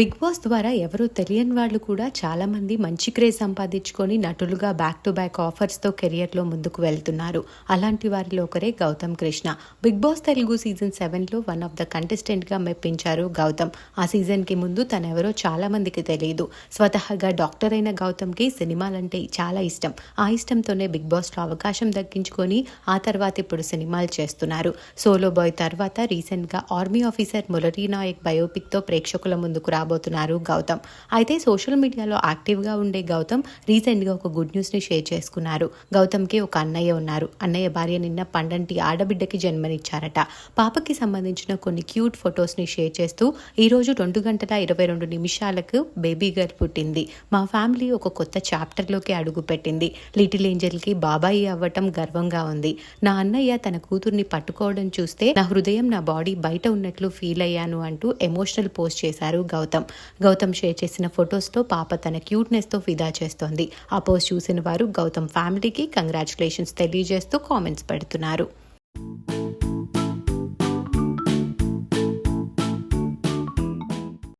Big boss ద్వారా ఎవరో తెలియని వాళ్ళు కూడా చాలామంది మంచి క్రేజ్ సంపాదించుకొని నటులుగా బ్యాక్ టు బ్యాక్ ఆఫర్స్తో కెరియర్లో ముందుకు వెళ్తున్నారు. అలాంటి వారిలో ఒకరే Gautham Krishna. Bigg Boss Telugu season సెవెన్లో వన్ ఆఫ్ ద కంటెస్టెంట్గా మెప్పించారు గౌతమ్. ఆ సీజన్కి ముందు తనెవరో చాలామందికి తెలియదు. స్వతహాగా డాక్టర్ అయిన గౌతమ్కి సినిమాలంటే చాలా ఇష్టం. ఆ ఇష్టంతోనే బిగ్ బాస్లో అవకాశం దక్కించుకొని ఆ తర్వాత ఇప్పుడు సినిమాలు చేస్తున్నారు. సోలో బాయ్ తర్వాత రీసెంట్గా ఆర్మీ ఆఫీసర్ మురళీ నాయక్ బయోపిక్తో ప్రేక్షకుల ముందుకు రాబోతున్నారు. గౌతమ్. అయితే సోషల్ మీడియాలో యాక్టివ్గా ఉండే గౌతమ్ రీసెంట్గా ఒక గుడ్ న్యూస్ని షేర్ చేసుకున్నారు. గౌతమ్కి ఒక అన్నయ్య ఉన్నారు. అన్నయ్య భార్య నిన్న పండంటి ఆడబిడ్డకి జన్మనిచ్చారట. పాపకి సంబంధించిన కొన్ని క్యూట్ ఫొటోస్ని షేర్ చేస్తూ ఈరోజు రెండు గంటల ఇరవై రెండు నిమిషాలకు బేబీ గర్ల్ పుట్టింది. మా ఫ్యామిలీ ఒక కొత్త చాప్టర్లోకి అడుగు పెట్టింది. లిటిల్ ఏంజల్కి బాబాయి అవ్వటం గర్వంగా ఉంది. నా అన్నయ్య తన కూతుర్ని పట్టుకోవడం చూస్తే నా హృదయం నా బాడీ బయట ఉన్నట్లు ఫీల్ అయ్యాను అంటూ ఎమోషనల్ పోస్ట్ చేశారు గౌతమ్. గౌతమ్ షేర్ చేసిన ఫొటోస్తో పాప తన క్యూట్నెస్తో ఫిదా చేస్తోంది. ఆ పోస్ట్ చూసిన వారు గౌతమ్ ఫ్యామిలీకి కంగ్రాచులేషన్స్ తెలియజేస్తూ కామెంట్స్ పెడుతున్నారు.